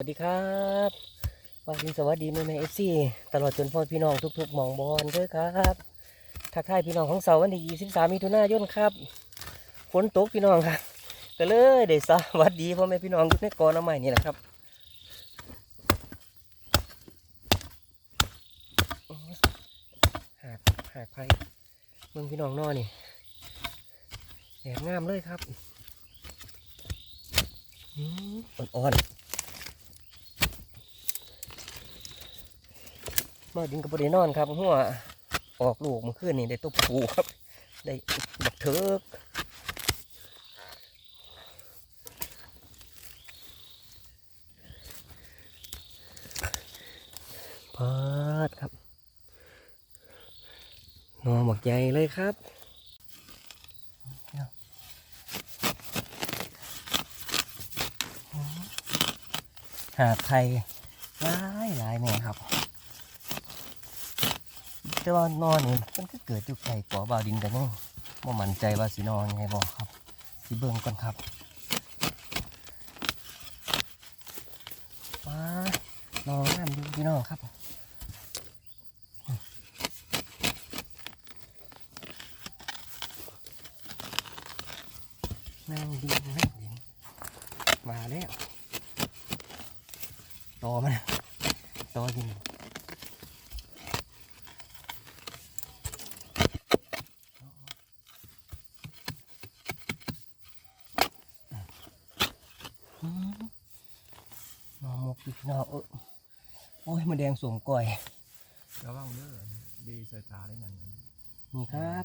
สวัสดีครับวันนี้สวัสดีแม่แม่เอฟซีตลอดจนพ่อพี่น้องทุกๆหมองบอลเด้อครับ ทักทายพี่น้องของเสาร์วันที่23มิถุนายนครับ ฝนตกพี่น้องครับ ก็เลยได้สวัสดีพ่อแม่พี่น้องอยู่ในกอน้ำใหม่นี่แหละครับ หากหากไผ่เมืองพี่น้องนอนี่แอบงามเลยครับอ่อนๆ มาดินกับบรินอนครับหัวออกลูกมื่อคืนนี่ได้ตัวผูครับ ได้บักเถิกพาดครับนอนหมักใหญ่เลยครับหาไทยหลายหลายแม่ยครับ แต่ว่านอนนี่มันก็เกิดอยู่ไกลกว่าบาวดินกันยังบ่มั่นใจว่าสินอนยังไงบอกครับสิเบิ่งก่อนครับว้านอนน้ำอยู่พี่น้องครับนั่งดินนั่งดินมาแล้วรอมันรอกิน อืมนอนหมกอีกนอเออโอ้ยมาแดง สวมก่อยระวังเด้อดีใส่ตาได้นั่นนี่ครับ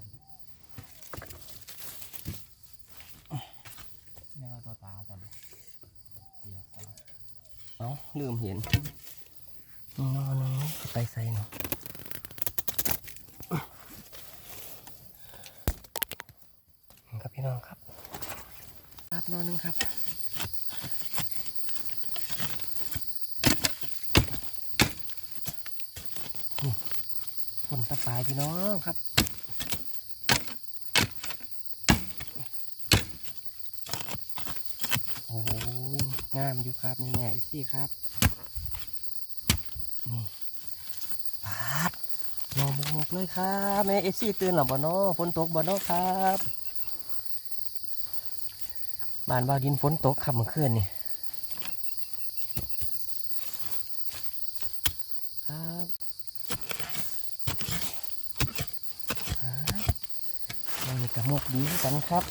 แม่ต่อตาจันเสียตาเอาลืมเห็นนอนนึงไปใส่เนาะนี่ครับพี่น้องครับ ครับนอนหนึงครับนี่ ฝนตะปายพี่น้องครับโอ้ยงามอยู่ครับนี่แม่อีซี่ครับนี่ปาดนอนมุกๆเลยครับแม่เอซี่ตื่นหลับบ่นอฝนตกบ่นอครับบ้านบ่าวดินฝนตกครับเมื่อคืนนี่ครับอ่าเรานี่กระมก ดีกันครับ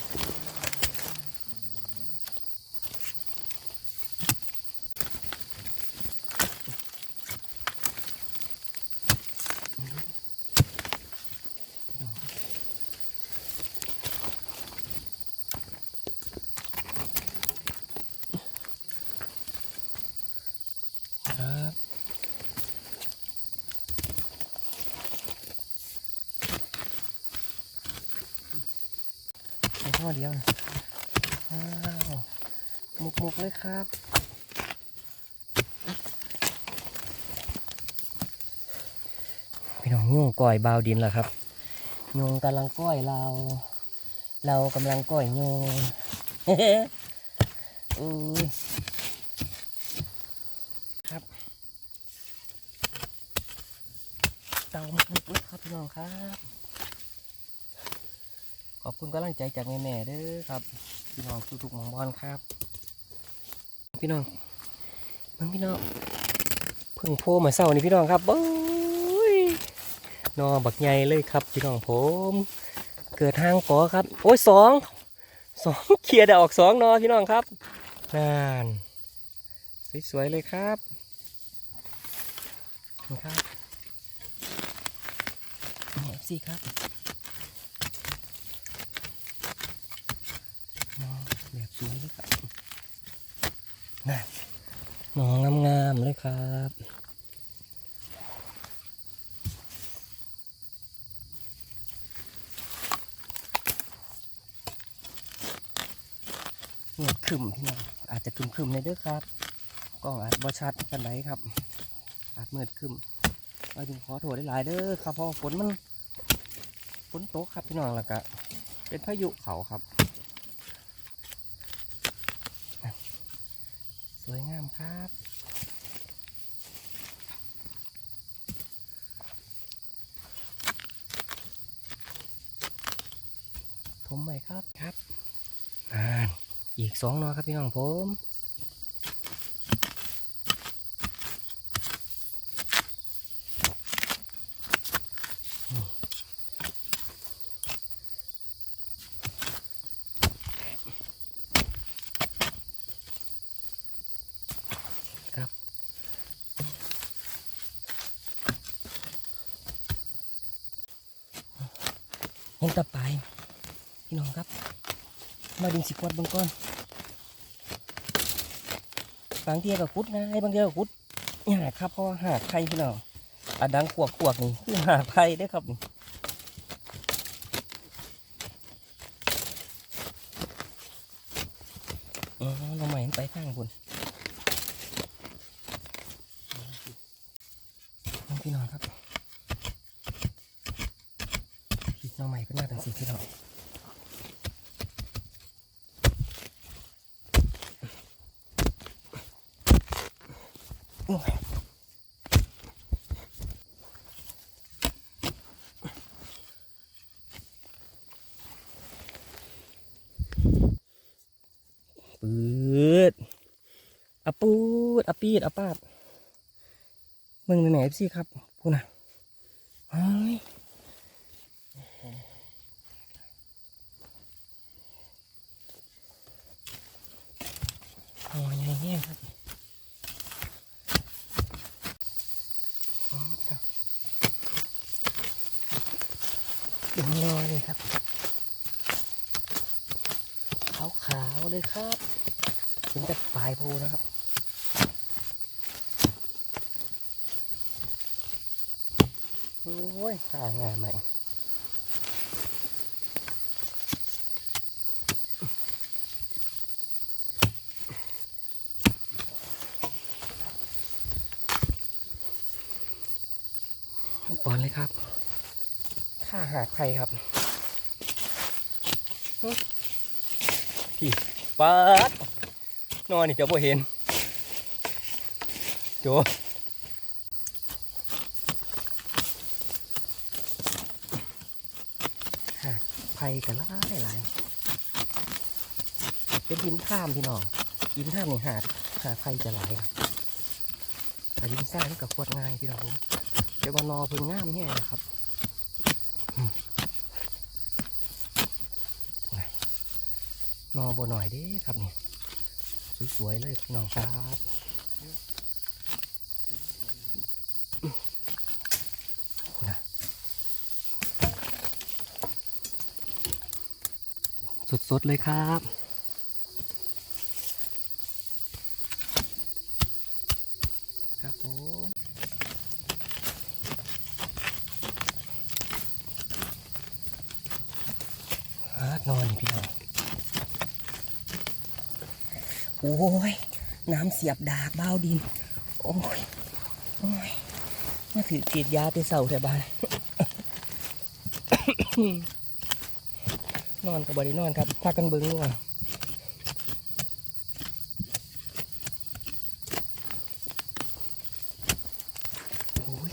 เดียวนะว้าวหมุกมุกๆเลยครับพี่น้องยุ่งก่อยบาวดินเหรอครับยุงกำลังก้อยเรา เรากำลังก้อยยุงอุ้ยครับเตาหมึกเลยครับพี่น้องครับ ขอบคุณกำลังใจจากแม่ๆเด้อครับ พี่น้องทุกๆมองบอลครับ พี่น้องเบิ่งพี่น้องเพิ่งโผล่มาเศร้านี่พี่น้องครับเบ้ยนอบักใหญ่เลยครับ พี่น้องผม เกิดทางกอครับ โอ้ยสองสองเคลียร์ได้ออกสองนอพี่น้องครับนั่นสวยๆเลยครับนี่ครับนี่สิครับน้องแบบสวยเลยครับน่ะน้องงามเลยครับเงียขึ้นพี่น้องอาจจะขึ้มๆในอยเด้อครับกล้องอาจบ่ชัดกันไหนครับ อาจมืดขึ้นเราจึงขอโทษหลายเด้อครับเพราะว่าฝนมันฝนตกครับพี่น้องแล้วก็เป็นพายุเขาครับ สวยงามครับ มไปครับครับอ่านอีกสองนอครับพี่น้องผมครับเห็นตะปาย พี่น้องครับ มาดึงสิกวดบางก้อนบางเทียก็คุดนะไอ้บางเทียก็คุดยาครับเพราะว่าหาไข่พี่น้องอดังขวกขวกๆนี่คือหาไข่ได้ครับนี่อ๋อเราใหม่ไปข้างคุณพี่น้องครับ คิดน้องใหม่เป็นหน้าตังสีพี่น้อง โอ้ยปืดอปูดอปีดอปาดมึงไหนๆสิครับพูดนะเฮ้ย อ๋อยังไงครับอ๋อครับ ดึงรอเลยครับ ขาวๆเลยครับเป็นแต่ปลายโพนะครับ โอ้ยหางานใหม่อ่อนเลยครับ ข้าหากใครครับพี่ปัดนอนนี่จะบ่เห็นโจหากไผ่กันหลายหลายเป็นดินข้ามพี่น้องดินข้ามนี่หากหาไผ่จะหลายครับแต่ดินสร้านี่กับขวดง่ายพี่น้องผมเดี๋ยววันนอพึ่งง่ามแห้นะครับอืม นอบ่หน่อยเด้ครับนี่สวยๆเลยพี่น้องครับคุณนะสดๆเลยครับ ครับผม ฮาดนอนนี่พี่น้องโอ้ ย น้ำเสียบดากบ้าดิน โอ้ย โอ้ยมาถือฉีดยาไปเสาแถวบ้านนอนกับบรินอนครับพากันเบิ้งว่ะโอ้ย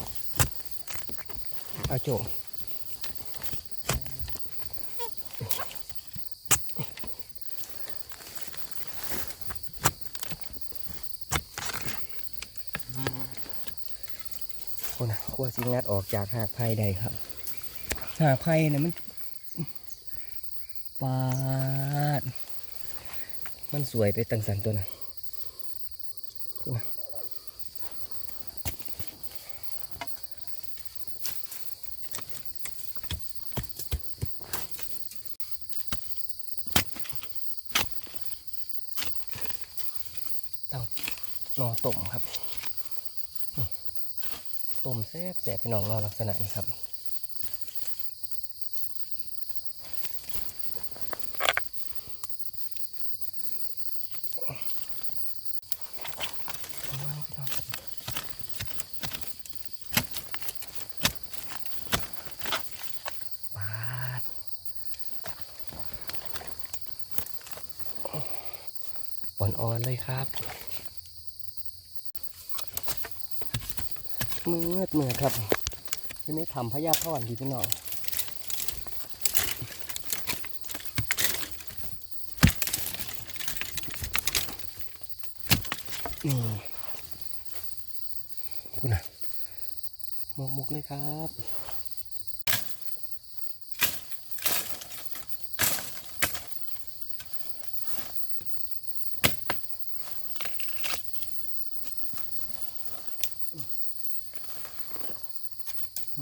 อาโจ คนน่ะก ลัวสิงัดออกจากหากไผ่ใดครับ หากไผ่เนี่ยมันปาด มันสวยไปตั้งสันตัวนะคุณน่ะเต้านอต้มครับ ต้มแซ่บแซ่บพี่น้องนอนลักษณะนี้ครับปาดอ่อนๆเลยครับ มืดเมือครับวันนี้ทำพยาพรดีไปหน่อยนี่พูดนะมกมกเลยครับ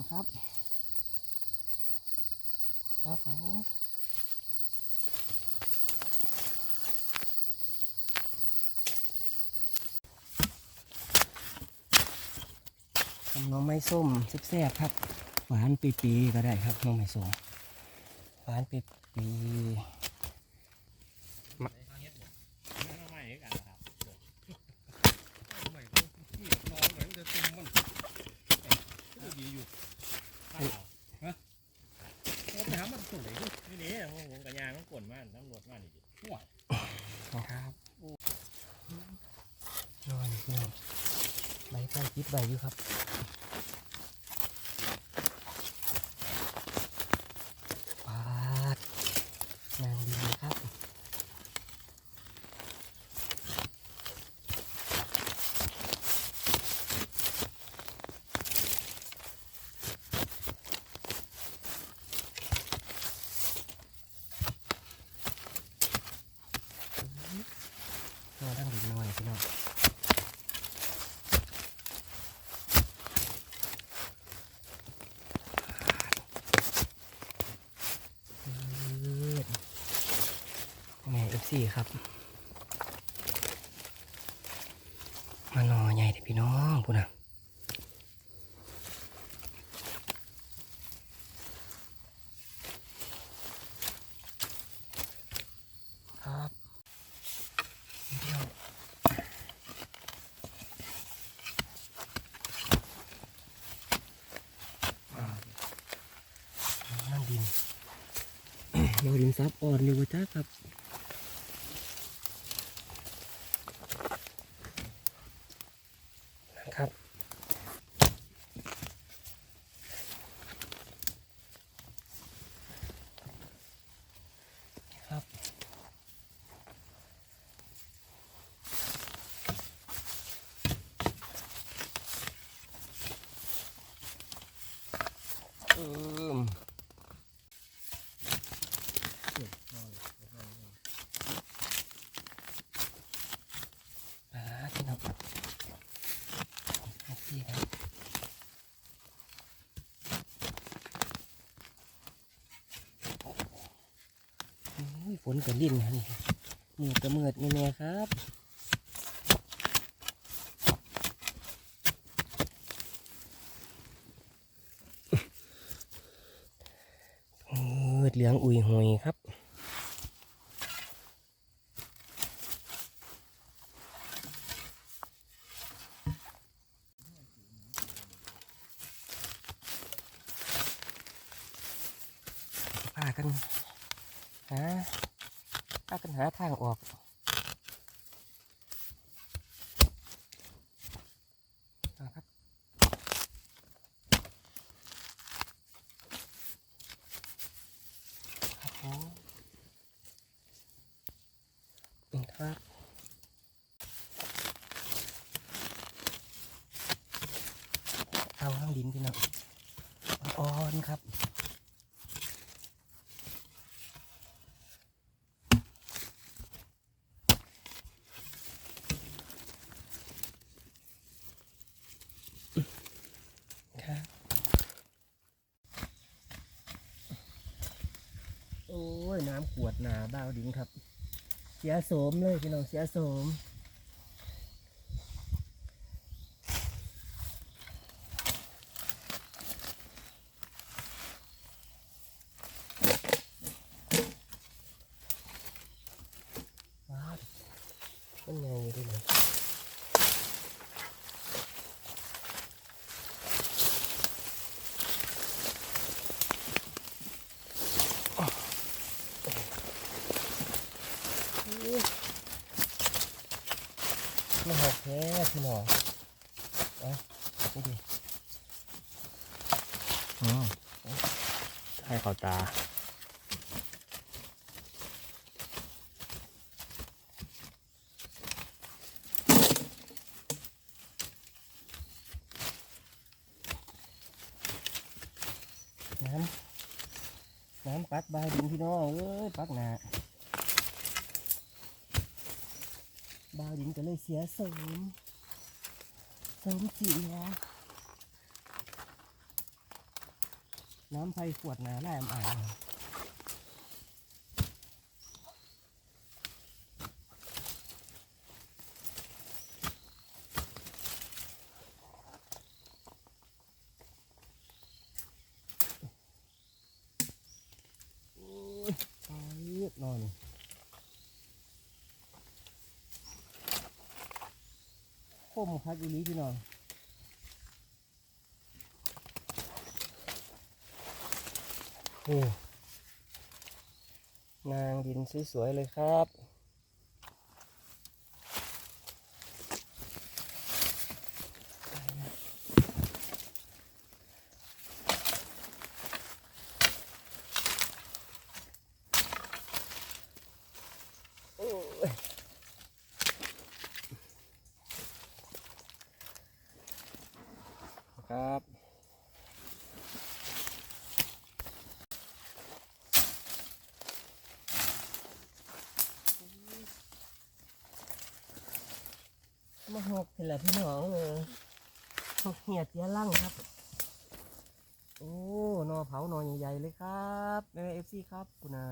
ครับ ครับผมทำน้องไม้ส้มแซ่บๆครับ หวานปีๆก็ได้ครับน้องไม้ส้ม หวานปีปี ไม่ไม่กันครับไม่นี่น้องเหมือนจะตุ่มมันดีอยู่ฮะ ไปหามันตุ่มไหนนี่นี่ผมกับยางต้องกลนมากตำรวจมากนี่ดิครับนอนนอนใบไผ่คิดใบอยู่ครับปาดนางดีครับ นอนตั้งดินหน่อย พี่น้องแม่เอฟซีครับ มานอใหญ่เด็พี่น้องพูดนะครับเดี๋ยว นั่งดิน เราดินซับอ่อนอยู่ว่าจ้าครับ ครับ อืม อ่าที่นับนับที่ครับอุ้ยฝ นกับลิ้นนี่มืดกับมืดแน่ครับมืดเหลืองอุยหอยครับพากันหา พากันหาทางออกนะครับครับผมนี่ครับเอาข้างดินพี่น้องอ่อนๆครับ ครับโอ้ ขวดหนาบ้าวดิ้งครับ เสียโสมเลยพี่น้องเสียโสม แค่พี่น้องไปนี่ดิอืมให้เขาตาน้ำน้ำปัดใบดินพี่น้องเอ้ยปัดหนา บาวดินก็เลยเสียสมสมเสียน้ำไฟขวดหนาแหลมอ่างโอ้ยตายเรียบนอน คักอีหลีพี่น้องโอ้นางดินสวยๆเลยครับ โอ้ยครับ มาหกเป็นแหละพี่น้องเออหกเหียดเสียลั่งครับ โอ้หนอเผาหนอใหญ่ๆเลยครับแม่เอฟซีครับคุณอา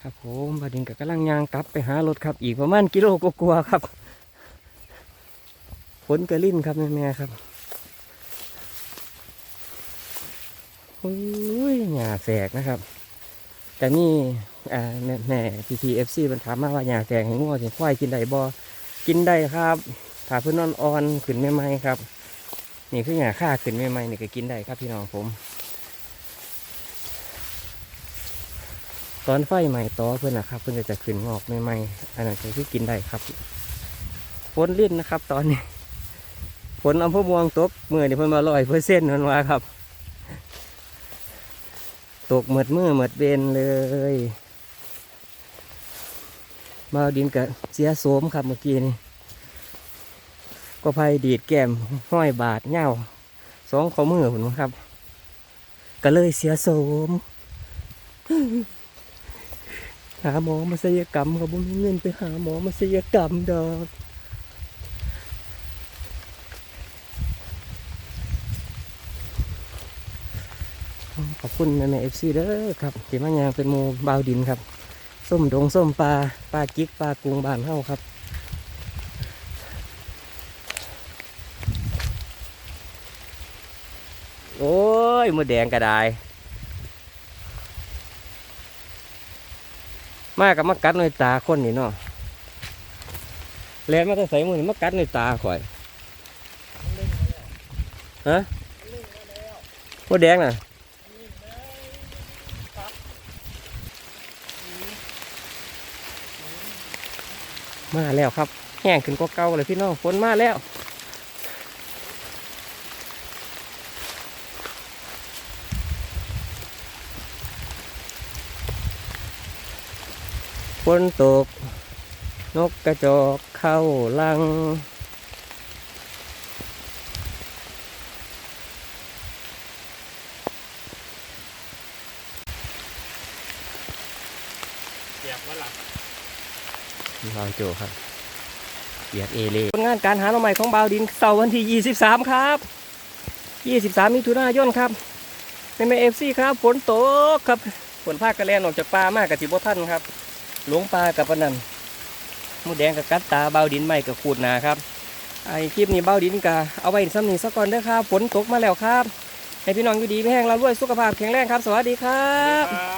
ครับผมบาดินกับกำลังยางกลับไปหารถครับ อีกประมาณกิโลกว่าๆครับฝนกระลิ่นครับแม่ๆครับโอ้ยหญ้าแสกนะครับ แต่นี่อ่าแม่พีพีเอฟซีมันถามมาว่าอยากแกงให้งัวถึงควายกินได้บ่กินได้ครับถ้าเพื่อนนอนอ่อนขึ้นใหม่ๆครับ นี่คือหยาค่าขึ้นใหม่ๆนี่ก็กินได้ครับพี่น้องผม ตอนไฟใหม่ต่อเพื่อนนะครับ เพื่อนจะขึ้นงอกใหม่ๆอันนั้นก็คือกินได้ครับฝนลิ้นนะครับ ตอนนี้ฝนอำเภอม่วงตกเมื่อนี่เพิ่นมาลอยเปอร์เซ็นต์มันว่าครับ ตกหมดมือหมดเบนเลยมาเอาดินกับเสียโสมครับเมื่อกี้นี่ก็ไฟดีดแก้มห้อยบาดเหง้าสองข้อมือผมครับ ก็เลยเสียโสมหาหมอมาศัลยกรรมครับผมมีเงินไปหาหมอมาศัลยกรรมดอกขอบ คุณแม่แม่เอฟซีเด้อครับที่มายางเป็นโมบาวดินครับ ส้มดงส้มปลาปลาจิกปลากรุงบานเฮาครับโอ้ยมือแดงกระไดมากับมากัดในตาคนนี่เนาะแลนมาแต่ใส่มือนี่มากัดในตาข่อยฮะมือแดงน่ะ มาแล้วครับ แห้งขึ้นกว่าเก่าเลยพี่น้องฝนมาแล้วฝนตก นกกระจอกเข้าลัง เสียบว่าหลับ บาวโจครับเบียดเอเล่ผลงานการหาหน่อใหม่ของบาวดินเสาร์วันที่ 23 ครับ 23มิถุนายนครับในเมเอฟซีครับฝนตกครับฝนภาคกระแลนออกจากป่ามากกับจิบท่านครับหลงปลากับปนันมูแดงกับกัดตาเบาวดินใหม่กับขูดนาครับไอคลิปนี้เบาวดินกะเอาไว้ซ้ำนี้สักก่อนเด้อครับฝนตกมาแล้วครับ ให้พี่น้องอยู่ดีไม่แห้งเราด้วยสุขภาพแข็งแรงครับ สวัสดีครับ